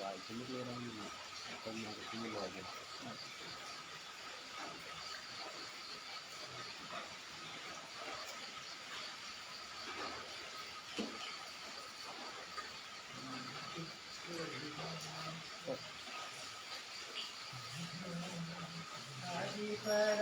വായിക്കുമ്പോൾ ക്ലിയർ ആവുന്നില്ല. അപ്പം നടക്കുന്നില്ല വായിക്കാൻ But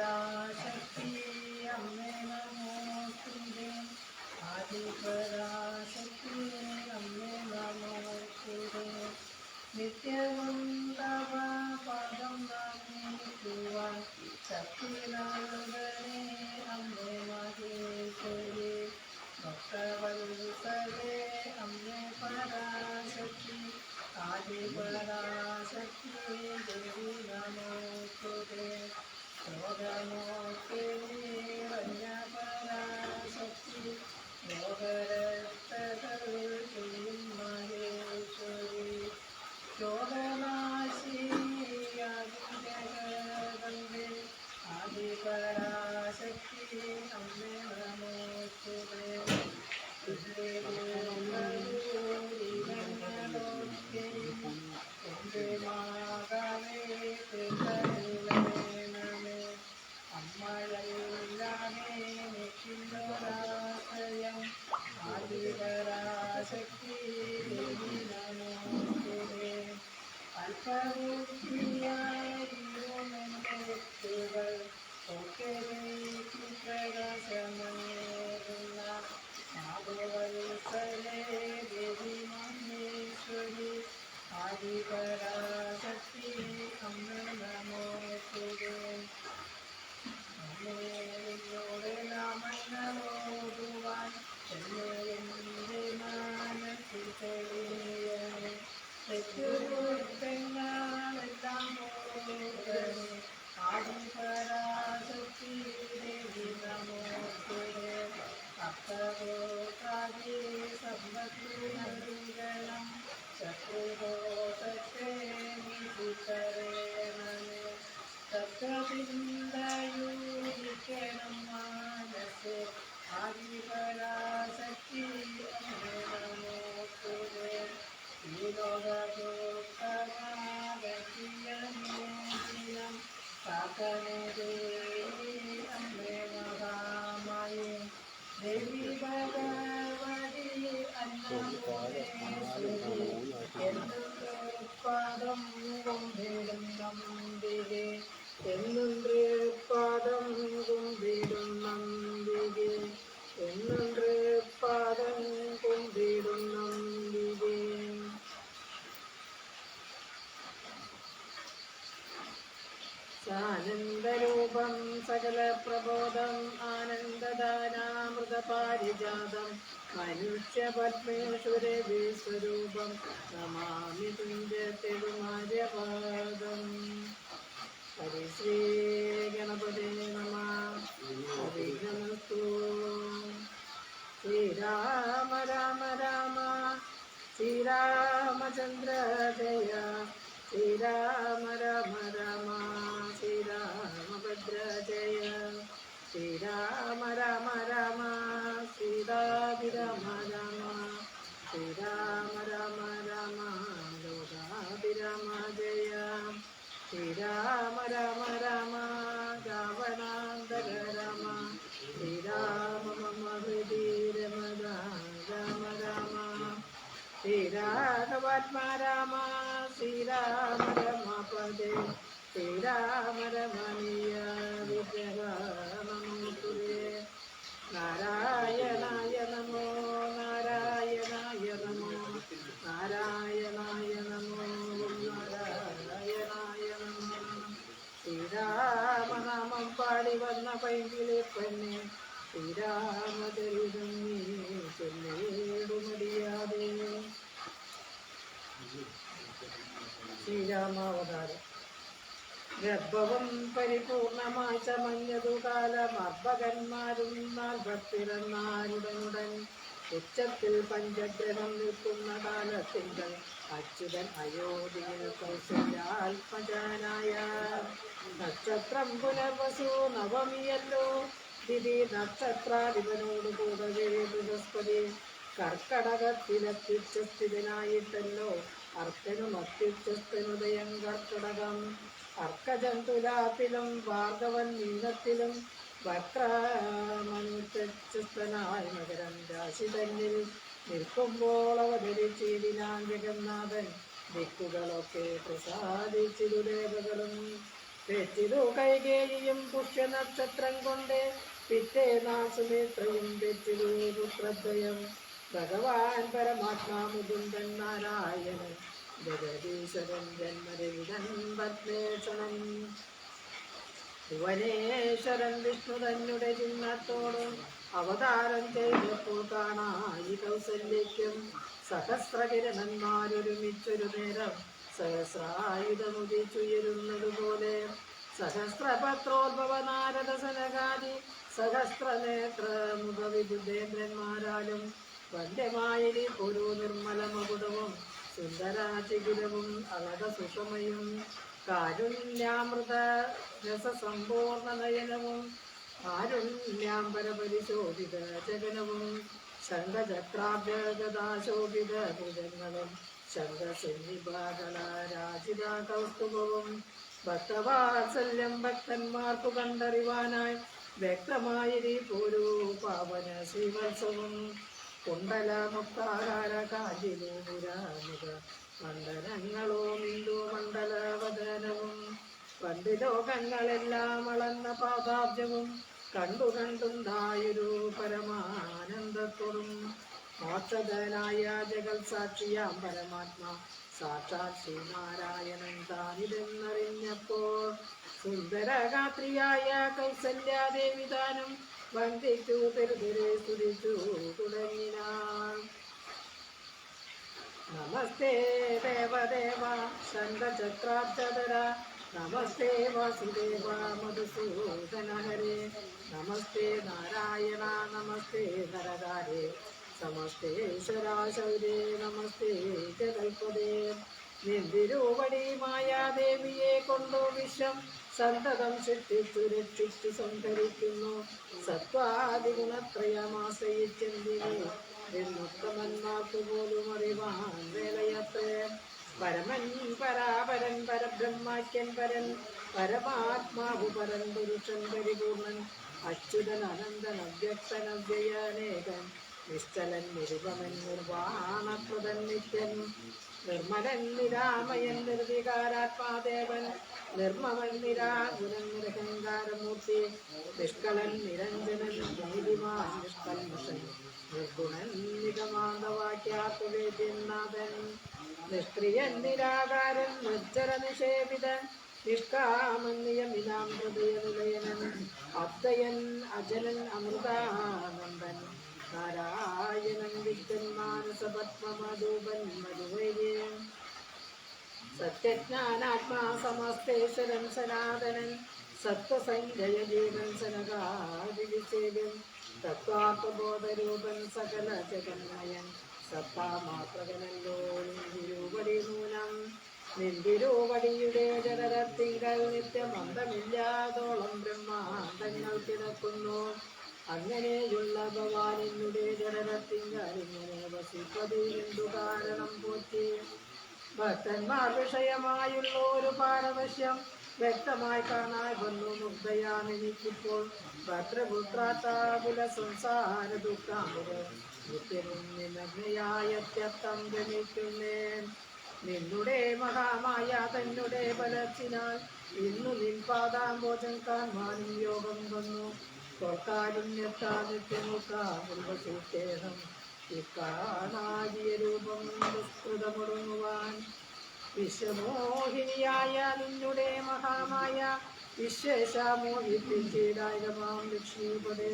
ദേവി ഭഗവതി പാദം കൊണ്ടിടും നമ്പികെ എന്നും പാദം കൊണ്ടിടും നമ്പികെ. എന്നും പാദം കൊണ്ടിടും നമ്പികെ സാനന്ദരൂപം സകല പ്രബോധം ആനന്ദദാനാമൃതപാരിജാതം. മനുഷ്യപത്മേശ്വര വിശ്വരൂപം നമാമി തുഞ്ചത്തിരുമാര്യപാദം ഹരിശ്രീ ഗണപതി നമ. ഹരി നമസ്തു. ശ്രീരാമ രാമ രാമ. ശ്രീരാമചന്ദ്ര ജയ. ശ്രീരാമ രാമ രാമ. ശ്രീരാമ രാമ രാമ ശ്രീരാഭിരാമ രാമ ശ്രീരാമ രാമ രാമ ലോകാഭിരാമ ജയ. ശ്രീരാമ രാമ രാമ രാവണാന്തര രാമ ശ്രീരാമ മമ ഹൃദി രമ രാമ രാമ ശ്രീരാഘവാത്മാ രാമ ശ്രീരാമ രമപദേ ശ്രീരാമ രമണീയ വിഗ്രഹമേ നാരായണായ നമോ നാരായണായ നമോ നാരായണായ നമോ. നാരായണായ നമോ ശ്രീരാമനാമം പാടി വന്ന പൈങ്കിലെ പെണ്ണെ ശ്രീരാമചരിതം നീ ചൊല്ലേടുമടിയാതെ ശ്രീരാമാവതാരം. ഗർഭവും പരിപൂർണമായി ചമഞ്ഞതു കാലം അർഭകന്മാരും നാൽപ്പത്തിരന്നാരുടനുടൻ ഉച്ചത്തിൽ പഞ്ചഗ്രഹം നിൽക്കുന്ന കാലത്തിങ്കൾ അച്യുതൻ അയോധ്യയിൽ കൗശല്യാത്മജാനായ നക്ഷത്രം പുനർവസു നവമിയല്ലോ. ദിതി നക്ഷത്രാധിപനോട് കൂടവേ ബൃഹസ്പതി. കർക്കടകത്തിലെത്തിച്ചസ്ഥിതനായിട്ടല്ലോ അർക്കനും അത്യുച്ചസ്ഥനുദയം കർക്കടകം. അർക്കജന്തുലാത്തിലും ഭാർഗവൻ മീനത്തിലും വക്രമനുച്ചസ്ഥനായ മകരം രാശി തന്നിൽ നിൽക്കുമ്പോൾ അവതരിച്ചിടിനാൻ ജഗന്നാഥൻ ദിക്കുകളൊക്കെ പ്രസാദിച്ചിരു ദേവകളും തെറ്റിരു കൈകേയും പുഷ്യനക്ഷത്രം കൊണ്ട് പിറ്റേ നാസുമിത്രയും തെറ്റിരു പുത്രദ്വയം. ഭഗവാൻ പരമാത്മാ മുകുന്ദൻ നാരായണൻ ജഗദീശ്വരൻ ഭുവനേശ്വരൻ വിഷ്ണു തന്നെ ചിഹ്നത്തോട് അവതാരം ചെയ്തപ്പോൾ കാണായി കൗസല്യയ്ക്കും സഹസ്രകിരണന്മാരൊരുമിച്ചൊരു നേരം സഹസ്രായുധമുദിച്ചുയരുന്നതുപോലെ സഹസ്രനേത്രമുഖവിദുദേന്ദ്രന്മാരാലും സഹസ്രനേത്ര മുഖവിബുദ്ധേന്ദ്രന്മാരാലും വന്ധ്യമായിരി ഒരു നിർമ്മല മകുടവും സുന്ദരാചിഗുരവും അളക സുഷമയും കാരുണ്യാമൃത രസസമ്പൂർണ നയനവും കാരുണ്യാംബര പരിശോഭിത ജഗനവും ശങ്കചക്രാഭ്യഗതാശോഭിത ഭുജങ്ങളും ശംഖസന്നിഭാകളാരാജിത കൗസ്തുഭവും ഭക്തവാത്സല്യം ഭക്തന്മാർക്കു കണ്ടറിവാനായി വ്യക്തമായിരി പോരൂ പാവന ശ്രീവത്സവം കുണ്ടല മുക്താകാര കാഞ്ചിലൂരാമുക മണ്ഡലങ്ങളോ മിന്ദു മണ്ഡലവദനവും പണ്ട് ലോകങ്ങളെല്ലാം അളന്ന പാദാബ്ജവും കണ്ടു കണ്ടുണ്ടായൊരു പരമാനന്ദത്തോടും. മോക്ഷധനായ ജഗൽ സാക്ഷിയാം പരമാത്മാ. സാക്ഷാത് ശ്രീനാരായണൻ താനിതെന്നറിഞ്ഞപ്പോൾ സുന്ദരഗാത്രിയായ കൗസല്യാദേവി താനും വന്ദിച്ചു തെരുതെരെ സ്തുതിച്ചു തുടങ്ങിനാൾ നമസ്തേ ദേവദേവ ശംഖചക്രാബ്ജധര നമസ്തേ വാസുദേവ മധുസൂദന ഹരേ നമസ്തേ നാരായണ നമസ്തേ നരകാരേ. സമസ്തേശ്വരാശൗരേ നമസ്തേ ജഗൽപദേ നിന്തിരൂപടി മായാദേവിയെ കൊണ്ടു വിശ്വം സന്തതം സൃഷ്ടിച്ചു സുരക്ഷിച്ചു സംഭരിക്കുന്നു. സത്വാദിഗുണത്രയമാശ്രയിച്ചെന്തിനെ എന്നുത്തമന്മാർക്കു പോലും അറിവാൻ വേലയത്തെ. പരമൻ പരാപരൻ പരബ്രഹ്മാക്യൻ പരൻ പരമാത്മാവു പരൻ പുരുഷൻ പരിപൂർണൻ അച്യുതൻ അനന്തൻ അവ്യക്തൻ അവ്യയാനേകൻ നിശ്ചലൻ നിരുപമൻ നിർവാണപ്രദൻ നിത്യൻ. നിർമ്മലൻ നിരാമയൻ നിർവികാരാത്മാദേവൻ നിർമ്മമൻ നിരാകുലൻ നിരഹങ്കാരമൂർത്തി നിഷ്കളൻ നിരഞ്ജനൻ നിർഗുണൻ നിഗമാന്തവാക്യാത്മവേദ്യനാഥൻ നിഷ്ക്രിയൻ നിരാകാരൻ നിർജര നിഷേപിതൻ നിഷ്കാമൻ ഹൃദയ നിലയനൻ അജലൻ അമൃതാനന്ദൻ. നാരായണൻ വിദ്യൻ മാനസപത്മമധൂപൻ മധുവൈര്യൻ സത്യജ്ഞാനാത്മാ സമസ്തേശ്വരൻ സനാതനൻ സത്വസഞ്ജയ ജീവൻ സനകാദിവിസേവൻ തത്വാത്മബോധരൂപൻ സകല ജഗന്മയൻ സത്താമാത്രകനല്ലോ നിന്തിരൂപടി മൂലം നിന്തിരൂപടിയുടെ ജനരത്തിങ്കൽ നിത്യമന്തമില്ലാതോളം ബ്രഹ്മാണ്ടങ്ങൾ കിടക്കുന്നു. അങ്ങനെയുള്ള ഭവാനെന്നുടെ ജനനത്തിൽ ഞാനിങ്ങനെ വസിപ്പത് എന്തു കാരണം പോറ്റി. ഭക്തന്മാർ വിഷയമായുള്ള ഒരു പാരവശ്യം. വ്യക്തമായി കാണാൻ വന്നു മുഗ്ധയാണെനിക്കിപ്പോൾ ഭദ്രപുത്രാത്താകുല സംസാര ദുഃഖാമുര നിത്യവും അത്യർത്ഥം ഗമിക്കുന്നേൻ നിന്നുടെ മഹാമായ തന്നെ ബലത്തിനാൽ ഇന്നു നിൻ പാദാംബോജം കാണുവാനും യോഗം വന്നു. തൊൽക്കാരുണ്യത്താ നിത്യമുഖാമുർവസൂത്തേഹം ഇക്കാണാകിയ രൂപം ദുഷ്കൃതമുടങ്ങുവാൻ വിശ്വമോഹിനിയായ നിന്നുടെ മഹാമായ വിശ്വേശാമോഹിപ്പിച്ചിടായകമാം ലക്ഷ്മീപദേ.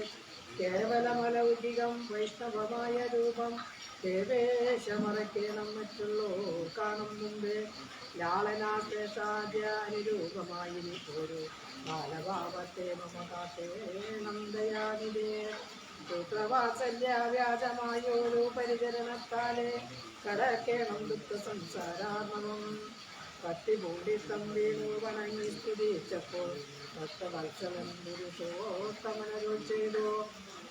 കേവലമലൗകികം വൈഷ്ണവമായ രൂപം ദേവേശമറക്കേണം മറ്റുള്ളോ കാണും മുമ്പേ ലാളനാശേഷാദ്യാനുരൂപമായി പോരു. ബാലഭാവത്തെ മമതാത്തേ നന്ദയാനിതേ. പുത്രവാത്സല്യ വ്യാജമായൊരു പരിചരണത്താലെ കടക്കേണം ദുഃഖ സംസാരാർണവം കത്തിപൂണ്ടിത്തം വീണു വണങ്ങി സ്തുതിച്ചപ്പോൾ ഭക്തവത്സലം പുരുഷോത്തമനരുൾ ചെയ്തു.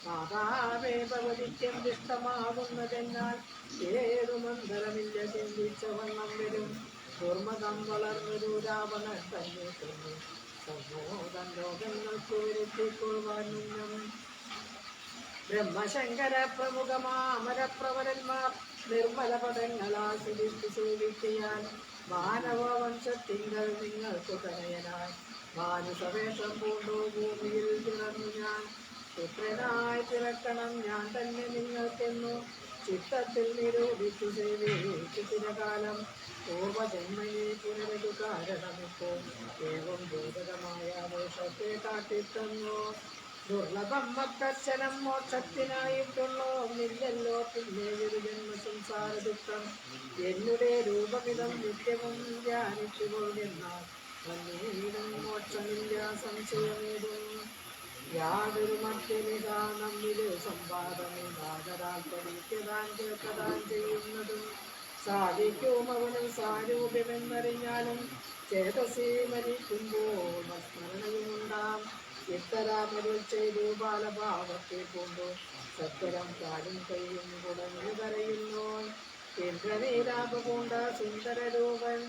മാതാവേ ഭഗവതിക്കും ഇഷ്ടമാകുന്നതെന്നാൽ ഏതു മന്ദരമില്ല ചിന്തിച്ച വണ്ണം വരും. ദുർമതം വളർന്നൊരു രാവണ തന്നെ ലോകങ്ങൾക്ക് വരുത്തിക്കൊള്ളുവാൻ മുന്നം ബ്രഹ്മശങ്കര പ്രമുഖമാമരപ്രവരന്മാർ നിർമ്മല പദങ്ങളാൽ ആസ്വദിച്ച് സേവിക്കാൻ മാനവ വംശത്തിങ്കൽ നിങ്ങൾക്ക് തനയനായി മാനുസവേഷം പൂണ്ടു ഭൂമിയിൽ പിറന്നു ഞാൻ. പുത്രനായി പിറക്കണം ഞാൻ തന്നെ നിങ്ങൾക്കെന്നു ചിത്തത്തിൽ നിരൂപിച്ചു സേവിച്ചു ചിരകാലം. പൂർവജന്മയെ പുനരതു കാരണമിപ്പോൾ ഏവം ഭൂതകമായ ദോഷത്തെ കാട്ടിത്തന്നു. ദുർലഭം മക്കച്ചനം മോക്ഷത്തിനായിട്ടുള്ളോ ഒന്നില്ലല്ലോ പിന്നെ ഒരു ജന്മ സംസാര ദുഃഖം എന്നുടെ രൂപമിതം നിത്യവും ധ്യാനിച്ചു കൊള്ളുന്നാൽ വന്നീടും മോക്ഷമില്ല സംശയമേതും. യാതൊരു മധ്യനിതാ നമ്മിൽ സംവാദമില്ലാതരാൽ പഠിക്കതാൻ കേൾക്കതാൻ ചെയ്യുന്നതും സാധിക്കും അവനും സാരൂപ്യമെന്നറിഞ്ഞാലും ചേതസി മരിക്കുമ്പോൾ സ്മരണയുമുണ്ടാം ഇത്തരാമരുൾ ചെയ്തു ബാലഭാവത്തെ കൊണ്ടു സത്വരം കാലും കൈയും കുടഞ്ഞു കരയുന്നു. ഇന്ദ്രനീരാപ പൂണ്ട സുന്ദരരൂപൻ.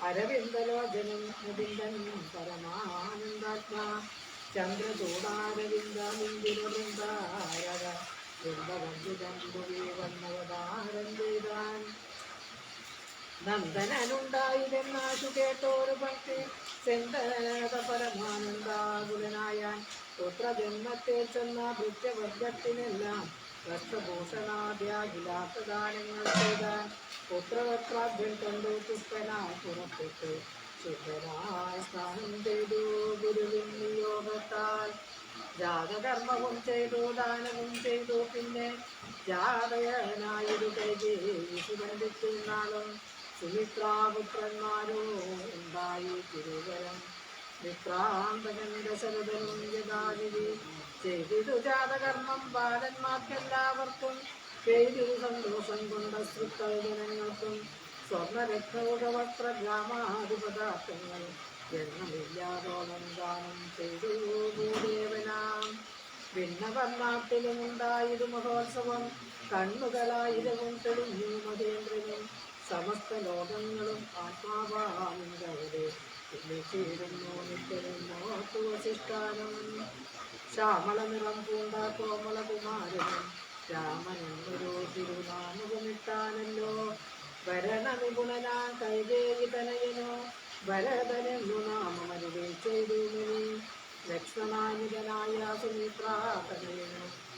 അരവിന്ദലോചനം മുതിന്ദൻ പരമാനന്ദാത്മാ. ചന്ദ്രചൂടാരവിന്ദാരക വൃന്ദവന്ദിതം വന്നവതാരം ചെയ്താൻ നന്ദനുണ്ടായതെന്നാശു കേട്ടോരു ഭക്തി. ചെന്തനത പരമാനന്ദാകുലനായാൻ പുത്രജന്മത്തെ ചെന്ന ഭൃത്യവർഗത്തിനെല്ലാം വസ്ത്രഭൂഷണാദ്യാകിലാത്ത ദാനങ്ങൾ ചെയ്താൻ പുത്രവക്രാഭ്യൻ കണ്ടു പുഷ്പനായി പുറപ്പെട്ടു. ശുദ്ധനായി സ്നാനം ചെയ്തു ഗുരുവിൻ നിയോഗത്താൽ ജാതകർമ്മവും ചെയ്തു ദാനവും ചെയ്തു. പിന്നെ ജാതകനായൊരു കൈകി ശിവന്തിനാളും സുമിത്രാപുത്രന്മാരോ ഉണ്ടായി തിരുവരം. മിത്രാന്തകൻ ദശരഥനും യഥാവിധി. ചെയ്തിതു ജാതകർമ്മം ബാലന്മാർക്കെല്ലാവർക്കും. ചെയ്തിരു സന്തോഷം കൊണ്ട ശ്രുക്കൾ ജനങ്ങൾക്കും സ്വർണരത്നവുകവസ്ത്ര ഗ്രാമാധിപദാർത്ഥങ്ങൾ ജന്മമില്ലാതോളം ദാനം ചെയ്തു ഭൂദേവനാം. മഹോത്സവം. കണ്ണുകളായിരവും തെളിഞ്ഞു മതേന്ദ്രനും സമസ്ത ലോകങ്ങളും ആത്മാവാനന്ദവരെ ചേരുന്നു വസിഷ്ഠാനം ശ്യാമള നിറം പൂണ്ട കോമളകുമാരനും രാമനെന്നൊരു തിരുനാമകമിട്ടാനല്ലോ ഭരണനിപുണനാ കൈകേയി തനയനോ ഭരതനെന്നു നാമമരുവേ ചെയ്തു ലക്ഷ്മണാനുജനായ സുമിത്രാ സുമിത്രാതനയനു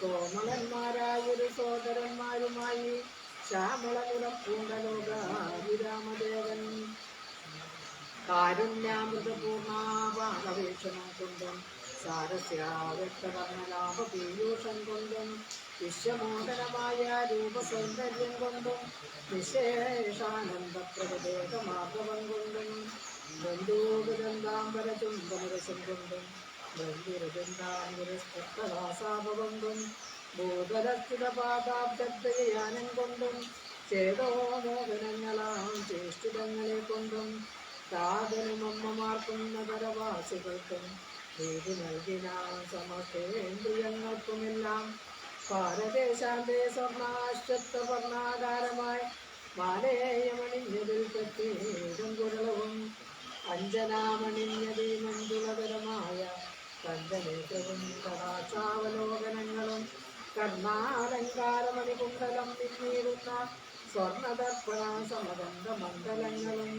കോമളന്മാരായൊരു സോദരന്മാരുമായി ശ്യാമളമുറം പൂണ്ടലോക വിരാമദേവൻ കാരുണ്യാമൃതപൂർണാപാകവേഷണം കൊണ്ടും സാരസ്യാവ്യക്തവർണലാഭ പീയൂഷം കൊണ്ടും വിശ്വമോഹനമായ രൂപസൗന്ദര്യം കൊണ്ടും വിശേഷാനന്ദപ്രഭേദമാധവം കൊണ്ടും ബന്ധൂപദന്താംബര ചുംബനരസം കൊണ്ടും ചേതോ ചേതോമോഹനങ്ങളാം ചേഷ്ടിതങ്ങളെ കൊണ്ടും സാധനമമ്മമാർക്കും നഗരവാസികൾക്കും നീതി നൽകിനാം സമസ്തേന്ദ്രിയങ്ങൾക്കുമെല്ലാം ഭാരതേശാന്റെ സ്വർണാശ്വത്വവർണാകാരമായി മാലേയമണിഞ്ഞതിൽ പറ്റി ഏതും കുരളവും അഞ്ജനാമണിഞ്ഞതി മഞ്ജുളകരമായ കഞ്ചനേത്രവും കടാക്ഷാവലോകനങ്ങളും കർണാലങ്കാരമണികുണ്ടലം പിന്നീടുന്ന സ്വർണതർപ്പണ സമഗന്ധ മണ്ഡലങ്ങളും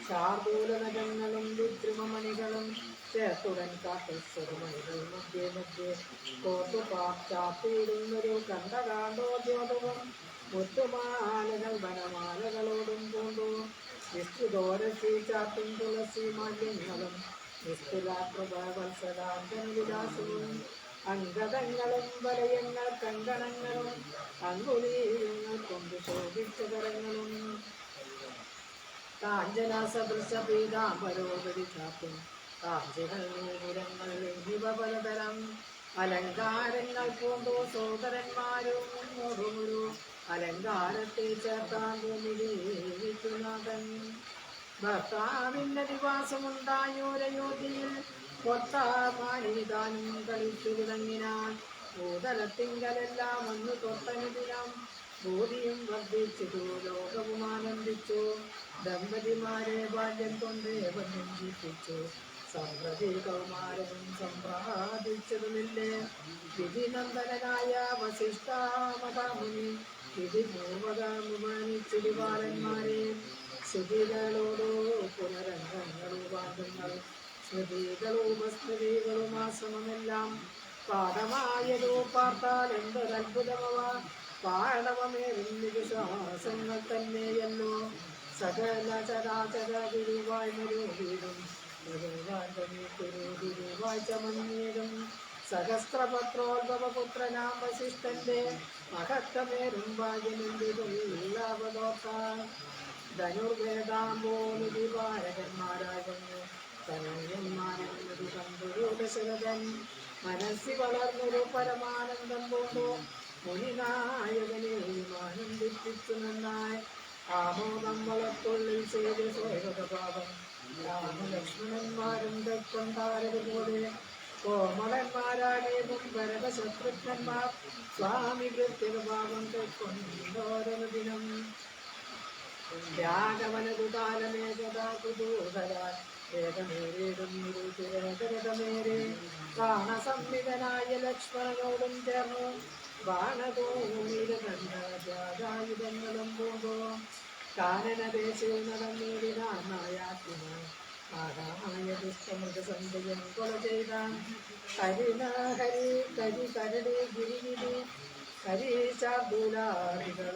ശാർദൂലനഖങ്ങളും വിദ്രുമമണികളും ചേർത്തുടൻ കാട്ടസ്വരമണികൾ മധ്യേ മധ്യേ കോർത്തു ചാത്തിയിടുന്നൊരു കണ്ടകാണ്ടോദ്യോതവും മുത്തുമാലകൾ വനമാലകളോടും പൂണ്ടു വിസ്തുതോരസി ചാത്തും തുളസി മാലിന്യങ്ങളും നിസ്തുലാകൃതവത്സരാന്തന വിലാസവും അങ്കതങ്ങളും വലയങ്ങൾ കങ്കണങ്ങളും അങ്കുലീയങ്ങൾ കൊണ്ട് ശോഭിച്ച കരങ്ങളും കാഞ്ചന സദൃശ പീതാംബരോപരി ചാത്തും കാഞ്ചികൾ നൂപുരങ്ങൾ എന്നിവ അലങ്കാരങ്ങൾ പൂണ്ടു സോദരന്മാരും ഒരു അലങ്കാരത്തെ ചേർത്താൻ ഭർത്താവിന്റെ നിവാസമുണ്ടായോരയോധ്യയിൽ കൊത്താമാനിതാനും കളിച്ചു തുടങ്ങിനാൻ ഭൂതലത്തിങ്കലെല്ലാം അന്ന് തൊട്ടനുദിനം ഭൂതിയും വർദ്ധിച്ചു ലോകവും ആനന്ദിച്ചു. ദമ്പതിമാരെ ബാല്യം കൊണ്ട് ബന്ധിപ്പിച്ചു സമ്പ്രതി കൗമാരവും വിധിനന്ദനായ വസിഷ്ഠാമതാമുനി വിധി പൂർവകാമുമാനിച്ചിടി ബാലന്മാരെ ശ്രുതികളോടോ പുനരംഗങ്ങളോ വാദങ്ങൾ ആശ്രമമെല്ലാം പാഠമായതോ പാർത്താൽ പാഠവമേറും വിശ്വാസങ്ങൾ തന്നെയല്ലോ. സകല ചരാചര ഗുരുവായ് സഹസ്രപത്രോദ്ഭവപുത്രനാം വശിഷ്ഠന്റെ വസിഷ്ഠന്റെ മഹത്വമേറും ഭാഗ്യമെന്തില്ലാവതോർത്താൻ ധനുർവേദാംബോനിധിപാരകന്മാരാകുന്നു മനസ്സി വളർന്നൊരു പരമാനന്ദം കൊണ്ടു മുനിനായകനെയും ആനന്ദിപ്പിച്ചു നന്നായി. ആമോദം വളർത്തുള്ളിൽ ചെയ്ത് സ്വയപാപം രാമലക്ഷ്മണന്മാരും കൈക്കൊണ്ടാരതുപോലെ കോമളന്മാരാകേതും ഭരതശത്രുഘ്നന്മാർ സ്വാമി കൃത്യഭാവം കൈക്കൊണ്ടോരോ ദിനം രാഘവനകുതാലമേകതാകുതൂതരാൻ വേദമേറിയിടും നിരുതിരേതരതമേരെ ബാണസംവിധനായ ലക്ഷ്മണനോടും ചേർന്നു. ബാണതോമിര കണ്ടായുധങ്ങളും പൂണ്ടോ. കാനനദേശിൽ നടന്നിടിനായാത്തിന ആടായ ദുഷ്ടമൃഗസന്ധയം കൊല ചെയ്താൻ കരിന ഹരി കരി കരടി ഗിരിഗിരി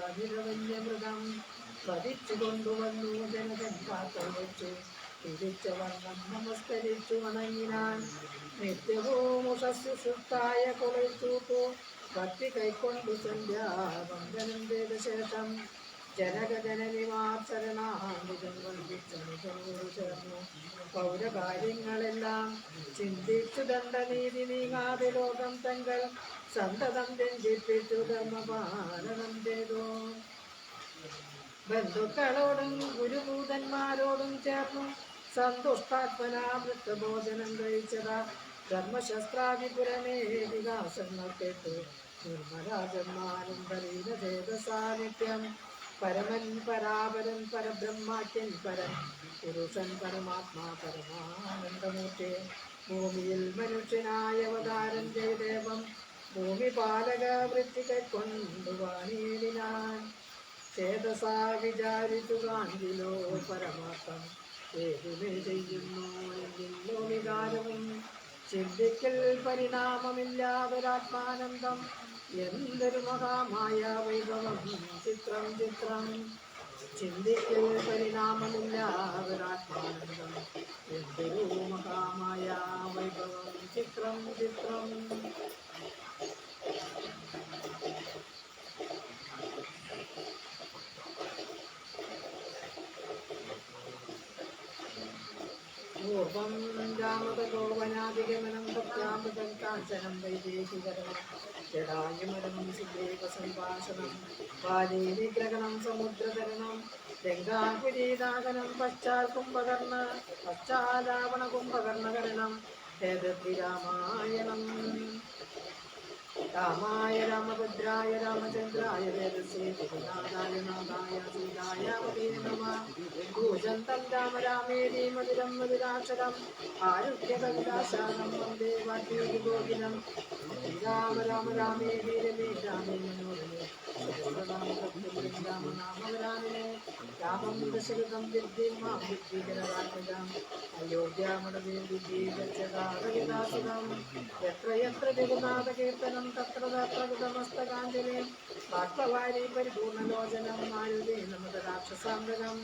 അനിരവന്യമൃഗം വധിച്ചു കൊണ്ടുവന്നു ജനതൻ കാത്തൽ വെച്ചു തിരിച്ച വർണം നമസ്കരിച്ചു വണങ്ങിനാൻ നിത്യവും ഉഷസ്സുത്തായ കൊലച്ചൂട്ടു ഭക്തി കൈക്കൊണ്ടു സന്ധ്യാവന്ദനം ചെയ്ത ശേഷം ചേർന്നു പൗരകാര്യങ്ങളെല്ലാം ചിന്തിച്ചു ദണ്ഡനീതി നീങ്ങാതെ ലോകം തങ്ങൾ സന്തതം രഞ്ജിപ്പിച്ചു ധർമ്മപാലനം ചെയ്തു. ബന്ധുക്കളോടും ഗുരുഭൂതന്മാരോടും ചേർന്നു സന്തുഷ്ടാത്മനാ വൃത്തഭോജനം കഴിച്ചതാ ധർമ്മശസ്ത്രാദിപുരമേ വികാസങ്ങൾ കേട്ടു. നിർമ്മരാജന്മാരും പരീനഭേദസാന്നിധ്യം പരമൻ പരാപരൻ പരബ്രഹ്മാക്യൻ പര. പുരുഷൻ പരമാത്മാ പരമാനന്ദമൂർത്തി. ഭൂമിയിൽ മനുഷ്യനായ അവതാരൻ ജയദേവം ഭൂമി പാലക വൃത്തി കൈക്കൊണ്ടുവാണിയിടിനാൻ ചേതസാ വിചാരിച്ചു കാണിലോ പരമാർത്ഥം ഏതുമേ ചെയ്യുന്നു ചിന്തിക്കൽ പരിണാമമില്ലാതൊരാത്മാനന്ദം. എന്തൊരു മഹാമായ വൈഭവം ചിത്രം ചിത്രം. ചിന്തിക്കൽ പരിണാമമില്ലാതൊരാത്മാനന്ദം എന്തൊരു മഹാമായ വൈഭവം ചിത്രം ചിത്രം. പൂർവം രാമതോവനാധിഗമനം ഭക്താമൃതം കാഞ്ചനം വൈദേഹികരണം ജടായുമരണം സുദേവ സംഭാഷണം ബാലേ നിഗ്രഹണം സമുദ്രതരണം രംഗാകുലീതാകനം പശ്ചാൽ കുംഭകർണ പശ്ചാലാവണ കുംഭകർണകരണം രാമായണം രാമായ രാമഭദ്രായ രാമചന്ദ്രായ വേദസേ രാമ രാമേരി മധുരം മധുരാക്ഷരം ആരുഗ്യ കവിതാശാനം വന്ദേ വാൽമീകി ഗോപിനം രാമ രാമ രാമേരി രമേ രാമേ മനോരമേ. രാമനാമവരാമിനെ രാമം ദശരഥം വിദ്യം കീർത്തനം തത്ര തത്ര കൃതമസ്തകാഞ്ജലി ബാഷ്പവാരി പരിപൂർണലോചനം മാരുതി നമത രാക്ഷസാന്തകം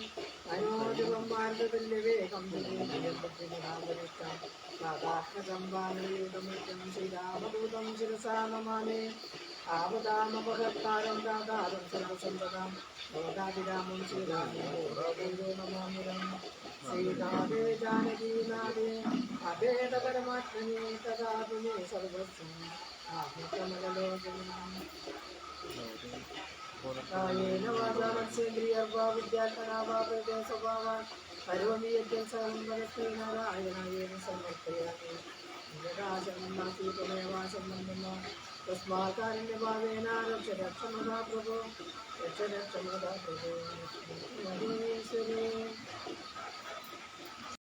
മനോജവം മാരുതല്യവേഗം ഭദ്രനാഗരിഷ്ടം രാധാത്മകം ബാലയുധമുഖ്യം ശ്രീരാമദൂതം ശിരസാ നമാമേ. ആവതാമപകർത്താരം ദാതാരം സർവസമ്പദം ഭവതാഭിരാമം ശ്രീരാമോ. ശ്രീരാമേ ശ്രീനാഥേ ജാനകീനാഥേ അഭേദപരമാത്മനേ തഥാപുനേ സർവസ്വം. സ്വഭാവാൻ കരോമി യജ്ഞം സർവം വരത്തെ നാരായണായേന സമർപ്പയാമി നിരകാശനം നാസീതമേവാശം നന്ദമോ തസ്മാകാരണ്യഭാവേന രക്ഷ രക്ഷമതാ പ്രഭോ രക്ഷ രക്ഷമതാ പ്രഭോ